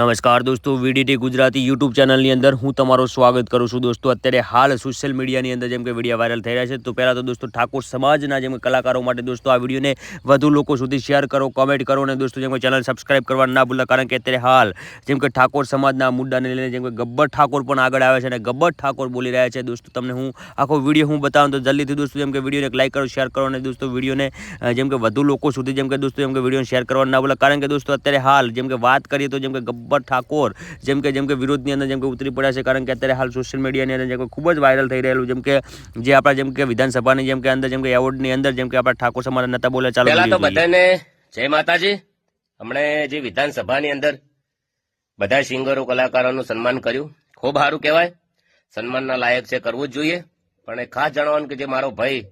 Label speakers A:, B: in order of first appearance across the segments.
A: નમસ્કાર દોસ્તો VDT Gujarati YouTube ચેનલની અંદર હું તમારું સ્વાગત કરું છું દોસ્તો અત્યારે હાલ સોશિયલ મીડિયાની અંદર જેમ કે વીડિયો વાયરલ થઈ રહ્યા છે તો પહેલાં તો દોસ્તો ઠાકોર સમાજના જેમ કે કલાકારો માટે દોસ્તો આ વિડીયોને વધુ લોકો સુધી શેર કરો કોમેન્ટ કરો અને દોસ્તો જેમ કે ચેનલ સબસ્ક્રાઈબ કરવા ના ભૂલતા કારણ કે અત્યારે હાલ જેમ કે ઠાકોર સમાજના મુદ્દાને લઈને જેમ કે ગબ્બર ઠાકોર પણ આગળ આવે છે અને ગબ્બર ઠાકોર બોલી રહ્યા છે દોસ્તો તમને હું આખો વીડિયો હું બતાવું તો જલ્દીથી દોસ્તો જેમ કે વિડીયોને લાઈક કરો શેર કરો અને દોસ્તો વિડીયોને જેમ કે વધુ લોકો સુધી જેમ કે દોસ્તો જેમ કે વિડીયોને શેર કરવા ના ભૂલે કારણ કે દોસ્તો અત્યારે હાલ જેમ કે વાત કરીએ તો જેમ કે ગબ્બર ઠાકોર જેમ કે જેમ કે વિરોધની અંદર જેમ કે ઉતરી પડ્યા છે કારણ કે અત્યારે હાલ સોશિયલ મીડિયાની અંદર જેમ કે ખૂબ જ વાયરલ થઈ રહેલું જેમ કે જે આપણા જેમ કે વિધાનસભાની જેમ કે અંદર જેમ કે એવોર્ડની અંદર જેમ કે આપણા ઠાકોર સમાજ નતા બોલે ચાલો
B: તો બધાને જય માતાજી. હમણે જે વિધાનસભાની અંદર બધા સિંગરો કલાકારોનું સન્માન કર્યું. ખૂબ સારું કહેવાય. સન્માનના લાયક છે કરવું જ જોઈએ. પણ એ ખાસ જણાવવાનું કે જે મારો ભાઈ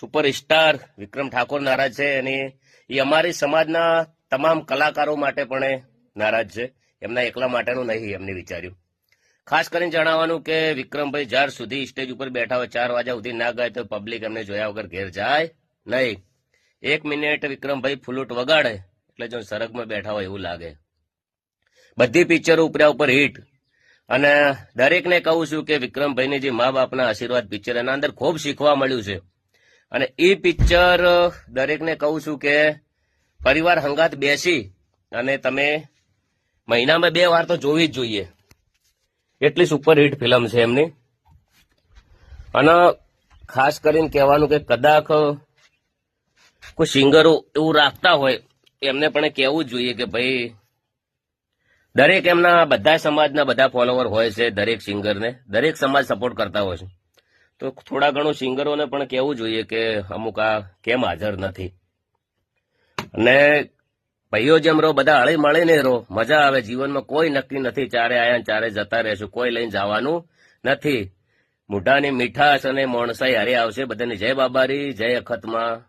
B: સુપરસ્ટાર વિક્રમ ઠાકોર નારાજ છે અને એ અમારી સમાજના તમામ કલાકારો માટે પણ નારાજ છે. એમના એકલા માટેનું નહીં, એમને વિચાર્યું. ખાસ કરીને જણાવવાનું કે વિક્રમભાઈ જ્યાર સુધી સ્ટેજ ઉપર બેઠા હોય, ચાર વાગ્યા સુધી ના ગાય તો પબ્લિક એમને જોયા વગર ઘેર જાય નહીં. એક મિનિટ વિક્રમભાઈ ફ્લૂટ વગાડે, એટલે જો સરગમાં બેઠા હોય એવું લાગે. બધી પિક્ચરો ઉપર્યા ઉપર હિટ અને દરેકને કહું છું કે વિક્રમભાઈની જે મા બાપના આશીર્વાદ પિક્ચર એના અંદર ખૂબ શીખવા મળ્યું છે. અને એ પિક્ચર દરેકને કહું છું કે પરિવાર હંગાત બેસી અને તમે મહિનામાં બે વાર તો જોવી જ જોઈએ. એટલી સુપરહિટ ફિલ્મ છે એમની. અને ખાસ કરીને કહેવાનું કે કદાચ કોઈ સિંગરો એવું રાખતા હોય, એમને પણ કહેવું જોઈએ કે ભાઈ, દરેક એમના બધા સમાજના બધા ફોલોવર હોય છે દરેક સિંગરને દરેક સમાજ સપોર્ટ કરતા હોય છે. તો થોડા ઘણું સિંગરોને પણ કહેવું જોઈએ કે અમુક આ કેમ હાજર નથી. અને ભાઈઓ જેમ રહો, બધા હળી મળીને રહો. મજા આવે, જીવનમાં કોઈ નક્કી નથી. ચારે આયા ચારે જતા રહેશું. કોઈ લઈને જવાનું નથી. મોઢાની મીઠાશ અને મોણસાઈ હારે આવશે. બધાની જય બાબારી, જય અખતમાં.